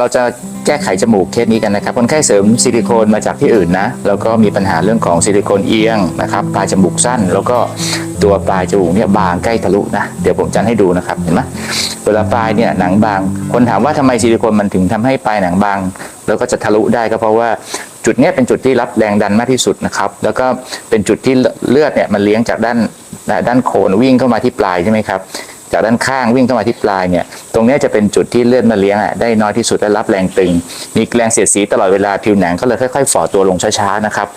เราจะแก้ไขจมูกเคสนี้กันนะครับ คนไข้เสริมซิลิโคนมาจากที่อื่นนะ แล้วก็มีปัญหาเรื่องของซิลิโคนเอียงนะครับ ปลายจมูกสั้น แล้วก็ตัวปลายจมูกเนี่ยบางใกล้ทะลุนะ เดี๋ยวผมจะให้ดูนะครับ เห็นไหมเวลาปลายเนี่ยหนังบาง คนถามว่าทำไมซิลิโคนมันถึงทำให้ปลายหนังบาง แล้วก็จะทะลุได้ก็เพราะว่าจุดนี้เป็นจุดที่รับแรงดันมากที่สุดนะครับ แล้วก็เป็นจุดที่เลือดเนี่ยมันเลี้ยงจากด้านด้านโคนวิ่งเข้ามาที่ปลายใช่ไหมครับ จากด้านข้างวิ่งเข้ามาที่ปลายเนี่ยตรงนี้จะเป็นจุดที่เลือดมาเลี้ยงอะได้น้อยที่สุดได้รับแรงตึง มีแรงเสียดสีตลอดเวลาผิวหนังก็เลยค่อยๆฝ่อตัวลงช้าๆนะครับ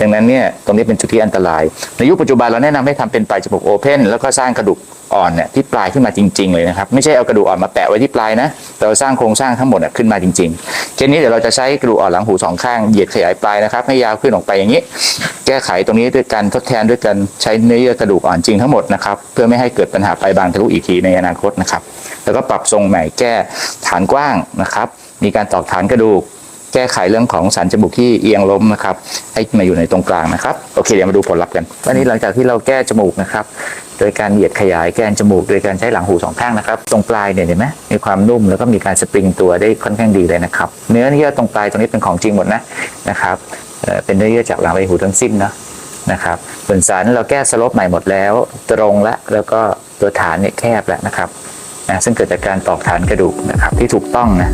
ดังนั้นเนี่ยตรงนี้เป็นจุดที่อันตราย ในยุคปัจจุบันเราแนะนำให้ทำเป็นปลายจมูกโอเพนแล้วก็สร้างกระดูกอ่อนเนี่ยที่ปลายขึ้นมาจริง ๆ เลยนะครับ ไม่ใช่เอากระดูกอ่อนมาแปะไว้ที่ปลายนะแต่เราสร้างโครงสร้างทั้งหมดขึ้นมาจริงๆเคสนี้เดี๋ยวเราจะใช้กระดูกอ่อนหลังหูสองข้างเหยียดขยายปลายนะครับให้ยาวขึ้นออกไปอย่างนี้ แก้ไขตรงนี้ด้วยการทดแทนด้วยการใช้เนื้อเยื่อกระดูกอ่อนจริงทั้งหมดนะครับเพื่อไม่ให้เกิดปัญหาปลายบางทะลุอีกทีในอนาคตนะครับ แล้วก็ปรับทรงใหม่แก้ฐานกว้างนะครับ มีการตอกฐานกระดูก แก้ไขเรื่องของสันจมูกที่เอียงล้มนะครับให้มาอยู่ในตรงกลางนะครับโอเคเดี๋ยวมาดูผลลัพธ์กันวันนี้หลังจากที่เราแก้จมูกนะครับโดยการเหยียดขยายแกนจมูกโดยการใช้หลังหูสองข้างนะครับ ตรงปลายเนี่ยเห็นไหมมีความนุ่มแล้วก็มีการสปริงตัวได้ค่อนข้างดีเลยนะครับ เนื้อเยื่อตรงปลายตรงนี้เป็นของจริงหมดนะนะครับเป็นเนื้อเยื่อจากหลังใบหูทั้งสิ้นเนาะนะครับส่วนสันเราแก้สลปใหม่หมดแล้ว ตรงและแล้วก็ตัวฐานเนี่ยแคบแล้วนะครับนะซึ่งเกิดจากการตอกฐานกระดูกนะครับที่ถูกต้องนะ